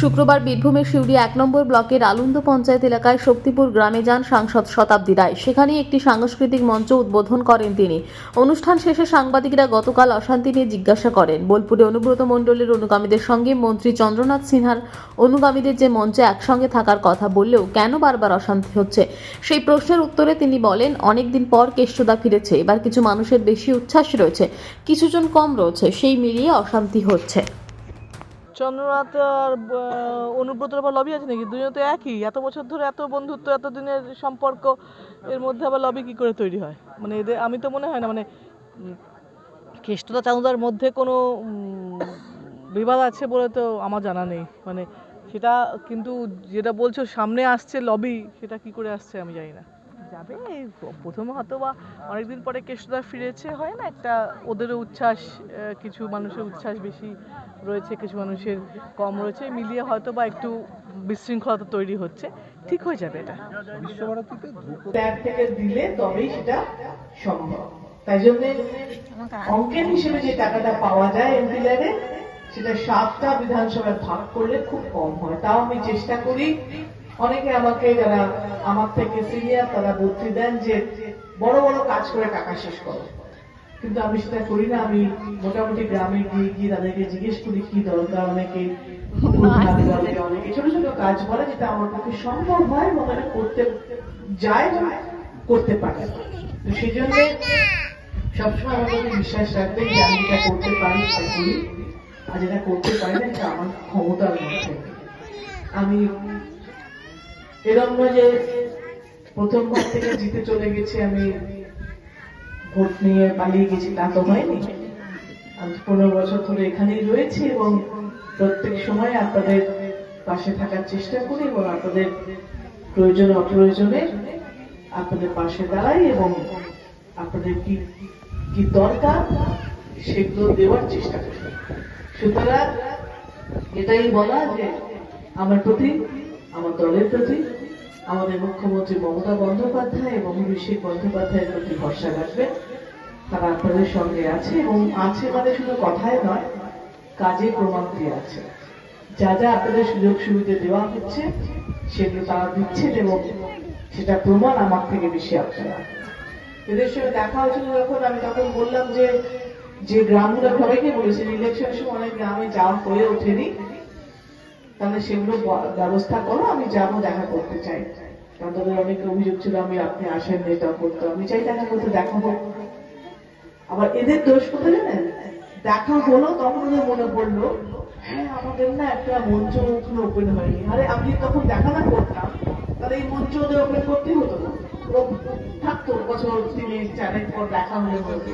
শুক্রবার বীরভূমের সিউড়ি এক নম্বর ব্লকের আলন্দ পঞ্চায়েত এলাকায় শক্তিপুর গ্রামে যান সাংসদ শতাব্দী রায়। সেখানে একটি সাংস্কৃতিক মঞ্চ উদ্বোধন করেন তিনি। অনুষ্ঠান শেষে সাংবাদিকরা গতকাল অশান্তি নিয়ে জিজ্ঞাসা করেন। বোলপুরে অনুব্রত মণ্ডলের অনুগামীদের সঙ্গে মন্ত্রী চন্দ্রনাথ সিনহার অনুগামীদের যে মঞ্চে একসঙ্গে থাকার কথা বললেও কেন বারবার অশান্তি হচ্ছে? সেই প্রশ্নের উত্তরে তিনি বলেন, অনেকদিন পর কেষ্টদা ফিরেছে, এবার কিছু মানুষের বেশি উচ্ছ্বাস রয়েছে, কিছুজন কম রয়েছে, সেই মিলিয়ে অশান্তি হচ্ছে। চন্দ্রনাথ আর অনুব্রতর আবার লবি আছে নাকি? দুজনে তো একই। এত বছর ধরে এত বন্ধুত্ব, এত দিনের সম্পর্ক, এর মধ্যে আবার লবি কি করে তৈরি হয়? মানে এদের, আমি তো মনে হয় না মানে কেষ্টদা চাঁদার মধ্যে কোনো বিবাদ আছে বলে তো আমার জানা নেই। মানে সেটা কিন্তু যেটা বলছো, সামনে আসছে লবি সেটা কি করে আসছে আমি জানি না। যাবে। প্রথমে হয়তো বা অনেকদিন পরে কেষ্টদা ফিরেছে হয় না? একটা ওদেরও উচ্ছ্বাস কিছু মানুষের উচ্ছ্বাস বেশি রয়েছে কিছু মানুষের কম রয়েছে মিলিয়ে হয়তো বা একটু বিশৃঙ্খলতা তৈরি হচ্ছে। ঠিক হয়ে যাবে এটা। বিশ্বভারতীতে থেকে দিলে তবেই সেটা সম্ভব। তাই জন্য অঙ্কের হিসেবে যে টাকাটা পাওয়া যায় এমপি ল্যাবে সেটা সাতটা বিধানসভায় ভাগ করলে খুব কম হয়। তাও আমি চেষ্টা করি অনেকে আমাকে যারা আমার থেকে সিনিয়র তারা বুদ্ধি দেন যে বড় বড় কাজ করে টাকা শেষ করো। কিন্তু আমি সেটা করি না আমি মোটামুটি গ্রামে গিয়ে গিয়ে তাদেরকে জিজ্ঞেস করি কি দরকার? অনেকে অনেকে। ছোট ছোট কাজ বলে যেটা আমার পক্ষে সম্ভব হয় এবং এটা করতে যায় করতে পারে। তো সেই জন্য সবসময় আমার প্রতি বিশ্বাস রাখবে যে আমি যেটা করতে পারি সেটা করি। আর যেটা করতে পারি না সেটা আমার ক্ষমতার মধ্যে। আমি এরকম নয় যে প্রথমবার থেকে জিতে চলে গেছি আমি, ভোট নিয়ে পালিয়ে গেছি, তা তো হয়নি। আমি পনেরো বছর ধরে এখানেই রয়েছি এবং প্রত্যেক সময় আপনাদের পাশে থাকার চেষ্টা করি এবং আপনাদের প্রয়োজন অপ্রয়োজনে আপনাদের পাশে দাঁড়াই এবং আপনাদের কি কি দরকার সেগুলো দেওয়ার চেষ্টা করি। সুতরাং এটাই বলা যে আমার প্রতি আমার দলের প্রতি, আমাদের মুখ্যমন্ত্রী মমতা বন্দ্যোপাধ্যায় এবং অভিষেক বন্দ্যোপাধ্যায়ের প্রতি ভরসা রাখবেন। তারা আপনাদের সঙ্গে আছে এবং আছে মানে শুধু কথায় নয়, কাজে প্রমাণ দিয়ে আছে। যা যা আপনাদের সুযোগ সুবিধা দেওয়া হচ্ছে, সেগুলো তারা দিচ্ছেন এবং সেটা প্রমাণ আমার থেকে বেশি আপনারা। এদের সঙ্গে দেখা হয়েছিল যখন আমি তখন বললাম যে যে গ্রামগুলো, সবাইকে বলেছেন ইলেকশনের সময় অনেক গ্রামে যাওয়া হয়ে ওঠেনি। তাহলে সেগুলো ব্যবস্থা করো, আমি যাব, দেখা করতে চাই। কারণ তাদের অনেক অভিযোগ ছিল, আমি, আপনি আসেন এটা করতো। আমি চাই দেখা করতে, দেখা হোক। আবার এদের দোষ কোথায় জানেন? দেখা হলো, তখন ওদের মনে পড়ল হ্যাঁ আমাদের না একটা মঞ্চ ওখানে ওপেন হয়নি। আরে, আমি তখন দেখা না করতাম, তাহলে এই মঞ্চ ওদের ওপেন করতেই হতো না। থাকতো, বছর তিনে চারেক পর দেখা হলে।